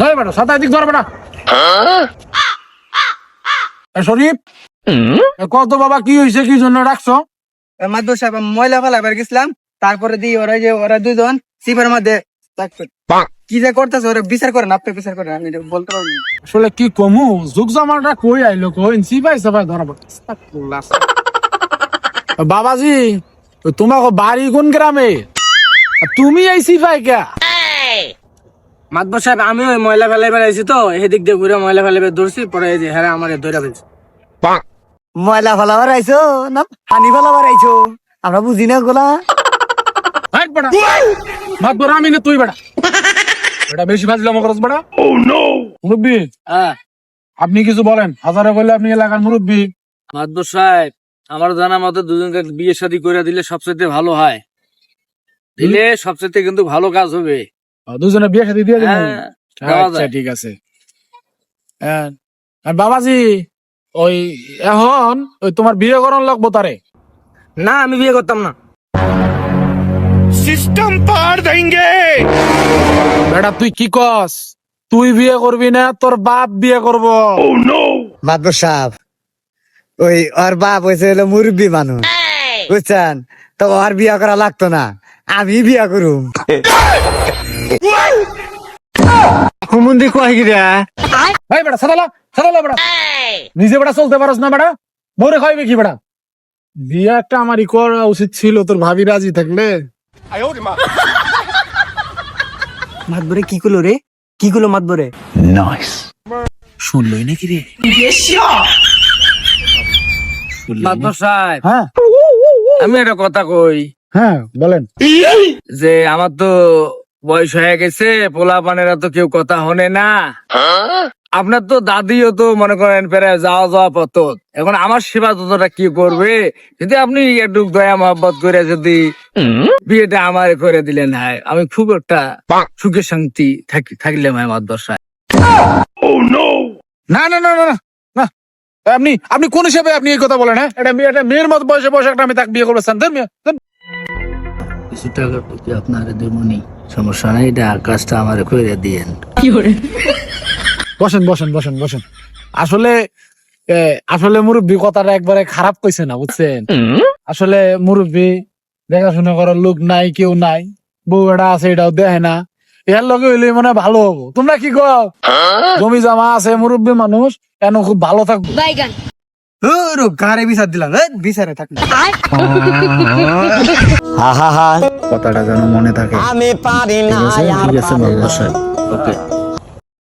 এই বেটা দিক ধর বেটা শরীফ কত বাবা কি হয়েছে কি জন্য ডাকছো? মাদুর সাহেব আমি ময়লা ফেলাবার গেছিলাম তারপরে দিয়ে ওরা যে ওরা দুজন সিপের মধ্যে কি যে করতেছে ওরা বিচার করেন আপনি বিচার করেন আমি বলতে পারব আসলে কি কমু যুগ জামাটা কই আইলো কই? সিপাই সাপাই ধরা বাবাজি তোমাকে বাড়ি কোন গ্রামে? তুমি এই সিপাই কে? মাদবর সাহেব আমি ওই ময়লা ফেলাইবার আইছি তো এদিক দিয়ে ঘুরে ময়লা ফেলাইবার ধরছি পরে এই যে হ্যাঁ আমার ধরে ফেলছি। ময়লা ফেলাবার আইছো না পানি ফেলাবার আইছো আমরা বুঝি না গোলা। আমি না তুই বেটা বেশি ফাজলাম বেটা মুরব্বি হ্যাঁ। আপনি কিছু বলেন হাজারে বললে আপনি এলাকার মুরব্বি। মাদবর সাহেব আমার জানা মতে দুজনকে বিয়ে শাদী করে দিলে সবচেয়ে ভালো হয়। দিলে সবচেয়ে কিন্তু ভালো কাজ হবে। দুজনে বিয়ে সাথে দিয়ে দিন হ্যাঁ, আচ্ছা ঠিক আছে। হ্যাঁ, আর বাবাজি ওই এখন ওই তোমার বিয়ে করন লাগবো তারে? না আমি বিয়ে করতাম না। বেটা তুই কি কস? তুই বিয়ে করবি না তোর বাপ বিয়ে করব। মাদবর সাহেব ওই ওর বাপ হয়েছে হলো মুরব্বী মানুষ। বুঝছেন? তো ওর বিয়া করা লাগতো না। আমি বিয়া করুম। হুমুন্দি কয় বেটা সাদালা সাদালা বেটা। নিজে বেটা চলতে পারস না বেটা। মোরে খাইবে কি বেটা? বিয়ে একটা আমারই করা উচিত ছিল তোর ভাবি রাজি থাকলে। মাতবরে কি করল রে? কি করল মাতবরে? শুনলই নাকি রে? মাতবর সাহেব। হ্যাঁ। আমি একটা কথা কই। হ্যাঁ বলেন। যে আমার তো বয়স হয়ে গেছে পোলা পানেরা তো কেউ কথা হনে না। আপনার তো দাদিও তো মনে করেন প্রায় যাওয়া যাওয়া পথ। এখন আমার সেবা যতটা কি করবে যদি আপনি একটু দয়া মহব্বত করে যদি বিয়েটা আমার করে দিলেন হয় আমি খুব একটা সুখে শান্তি থাকি থাকলে আমার দশায়। না না না না, না। আপনি আপনি কোন হিসেবে আপনি এই কথা বলেন হ্যাঁ? এটা মেয়ে এটা মেয়ের মতো বয়সে বয়সে একটা আমি তাকে বিয়ে করব মেয়ে, কিছু প্রতি আপনার দেবনি সমস্যা নাই এটা আমার করে দিয়েন। বসেন বসেন বসেন বসেন। আসলে আসলে মুরব্বী কথাটা একবারে খারাপ কইছে না বুঝছেন? আসলে মুরব্বী দেখাশোনা করার লোক নাই কেউ নাই। বউ এটা আছে এটাও দেখে না। এর লগে হইলে মানে ভালো হব। তোমরা কি কো জমি জমা আছে মুরব্বী মানুষ কেন খুব ভালো থাকব? বাইগান। গাড়ি বিচার দিলাম বিচারে থাক হা হা হা কথাটা যেন মনে থাকে। আমি পারি না ঠিক আছে ওকে।